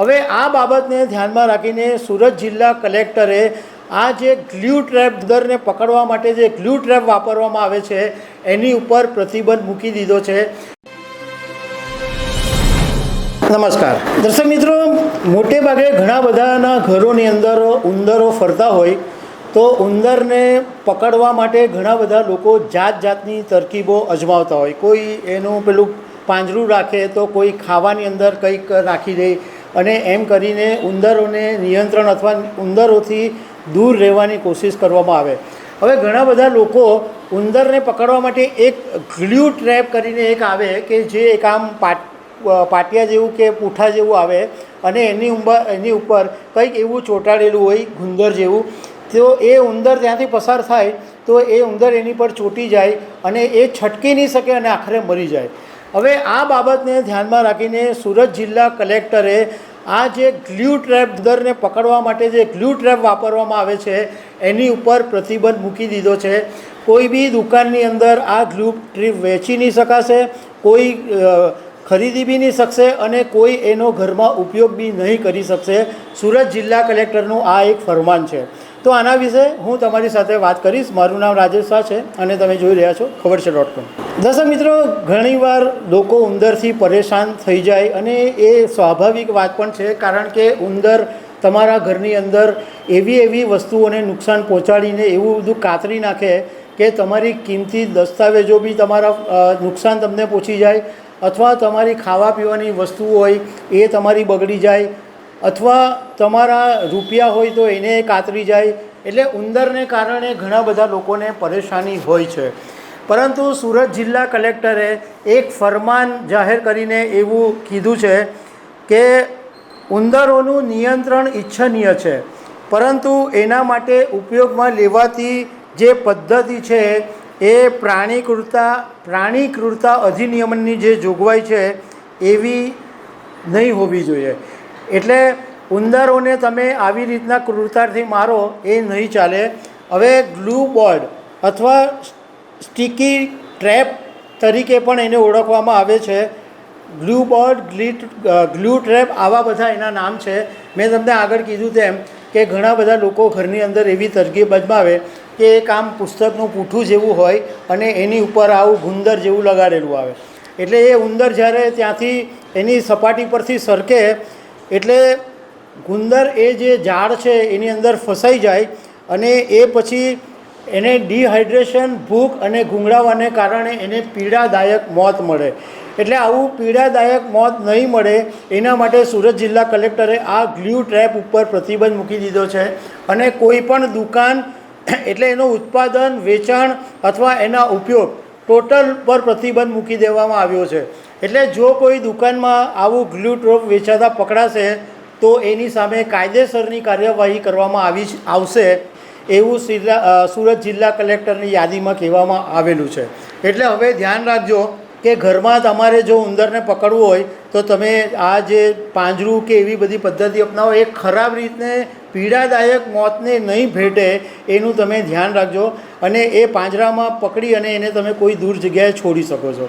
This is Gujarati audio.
હવે આ બાબતને ધ્યાનમાં રાખીને સુરત જિલ્લા કલેક્ટરે આ જે ગ્લ્યુ ટ્રેપ ઉંદરને પકડવા માટે જે ગ્લ્યુ ટ્રેપ વાપરવામાં આવે છે, એની ઉપર પ્રતિબંધ મૂકી દીધો છે. નમસ્કાર. દર્શક મિત્રો, મોટે ભાગે ઘણા બધાના ઘરોની અંદર ઉંદરો ફરતા હોય, તો ઉંદરને પકડવા માટે ઘણા બધા લોકો જાત જાતની તરકીબો અજમાવતા હોય. કોઈ એનું પેલું પાંજરું રાખે તો કોઈ ખાવાની અંદર કંઈક રાખી દે અને એમ કરીને ઉંદરોને નિયંત્રણ અથવા ઉંદરોથી દૂર રહેવાની કોશિશ કરવામાં આવે. હવે ઘણા બધા લોકો ઉંદરને પકડવા માટે એક ગ્લ્યુ ટ્રેપ કરીને એક આવે કે જે એક આમ પાટ પાટિયા જેવું કે પૂઠા જેવું આવે અને એની ઉંબર, એની ઉપર કંઈક એવું ચોંટાડેલું હોય, ગુંદર જેવું, તો એ ઉંદર ત્યાંથી પસાર થાય તો એ ઉંદર એની પર ચોંટી જાય અને એ છટકી નહીં શકે અને આખરે મરી જાય. હવે આ બાબતને ધ્યાનમાં રાખીને સુરત જિલ્લા કલેક્ટરે આ જે ગ્લ્યુ ટ્રેપ દરને પકડવા માટે જે ગ્લ્યુ ટ્રેપ વાપરવામાં આવે છે, એની ઉપર પ્રતિબંધ મૂકી દીધો છે. કોઈ બી દુકાનની અંદર આ ગ્લ્યુ ટ્રીપ વેચી નહીં શકાશે, કોઈ ખરીદી બી નહીં શકશે અને કોઈ એનો ઘરમાં ઉપયોગ બી નહીં કરી શકશે. સુરત જિલ્લા કલેક્ટરનું આ એક ફરમાન છે. તો આના વિશે હું તમારી સાથે વાત કરીશ. મારું નામ રાજેશ શાહ છે અને તમે જોઈ રહ્યા છો ખબર છે ડોટ કોમ દર્શક મિત્રો, ઘણીવાર લોકો ઉંદરથી પરેશાન થઈ જાય અને એ સ્વાભાવિક વાત પણ છે, કારણ કે ઉંદર તમારા ઘરની અંદર એવી એવી વસ્તુઓને નુકસાન પહોંચાડીને એવું બધું કાતરી નાખે કે તમારી કિંમતી દસ્તાવેજો બી તમારા નુકસાન તમને પહોંચી જાય અથવા તમારી ખાવા પીવાની વસ્તુ હોય એ તમારી બગડી જાય અથવા તમારા રૂપિયા હોય તો એને કાતરી જાય. એટલે ઉંદરને કારણે ઘણા બધા લોકોને પરેશાની હોય છે. પરંતુ સુરત જિલ્લા કલેક્ટરે એક ફરમાન જાહેર કરીને એવું કીધું છે કે ઉંદરોનું નિયંત્રણ ઈચ્છનીય છે. પરંતુ એના માટે ઉપયોગમાં લેવાતી જે પદ્ધતિ છે એ પ્રાણી ક્રૂરતા પ્રાણી ક્રૂરતા અધિનિયમની જે જોગવાઈ છે એવી નહીં હોવી જોઈએ. એટલે ઉંદરોને તમે આવી રીતના ક્રૂરતાથી મારો એ નહીં ચાલે. હવે ગ્લુ બોર્ડ અથવા સ્ટીકી ટ્રેપ તરીકે પણ એને ઓળખવામાં આવે છે. ગ્લુ બોર્ડ, ગ્લીટ ગ્લુ ટ્રેપ આવા બધા એના નામ છે. મેં તમને આગળ કીધું તેમ કે ઘણા બધા લોકો ઘરની અંદર એવી તરકીબ અજમાવે કે એક આમ પુસ્તકનું પૂઠું જેવું હોય અને એની ઉપર આવું ગુંદર જેવું લગાડેલું આવે. એટલે એ ઉંદર જ્યારે ત્યાંથી એની સપાટી પરથી સરકે એટલે ગુંદર એ જે ઝાડ છે એની અંદર ફસાઈ જાય અને એ પછી એને ડિહાઇડ્રેશન, ભૂખ અને ગુંગળાવાને કારણે એને પીડાદાયક મોત મળે. એટલે આવું પીડાદાયક મોત નહીં મળે એના માટે સુરત જિલ્લા કલેક્ટરે આ ગ્લ્યુ ટ્રેપ ઉપર પ્રતિબંધ મૂકી દીધો છે અને કોઈ પણ દુકાન, એટલે એનું ઉત્પાદન, વેચાણ અથવા એના ઉપયોગ ટોટલ પર પ્રતિબંધ મૂકી દેવામાં આવ્યો છે. એટલે જો કોઈ દુકાનમાં આવું ગ્લુ ડ્રોપ વેચાતા પકડાશે, તો એની સામે કાયદેસરની કાર્યવાહી કરવામાં આવી આવશે એવું સિરા- સુરત જિલ્લા કલેક્ટરની યાદીમાં કહેવામાં આવેલું છે. એટલે હવે ધ્યાન રાખજો કે ઘરમાં તમારે જો ઉંદરને પકડવું હોય, તો તમે આ જે પાંજરું કે એવી બધી પદ્ધતિ અપનાવો, એ ખરાબ રીતને, પીડાદાયક મોતને નહીં ભેટે એનું તમે ધ્યાન રાખજો અને એ પાંજરામાં પકડી અને એને તમે કોઈ દૂર જગ્યાએ છોડી શકો છો.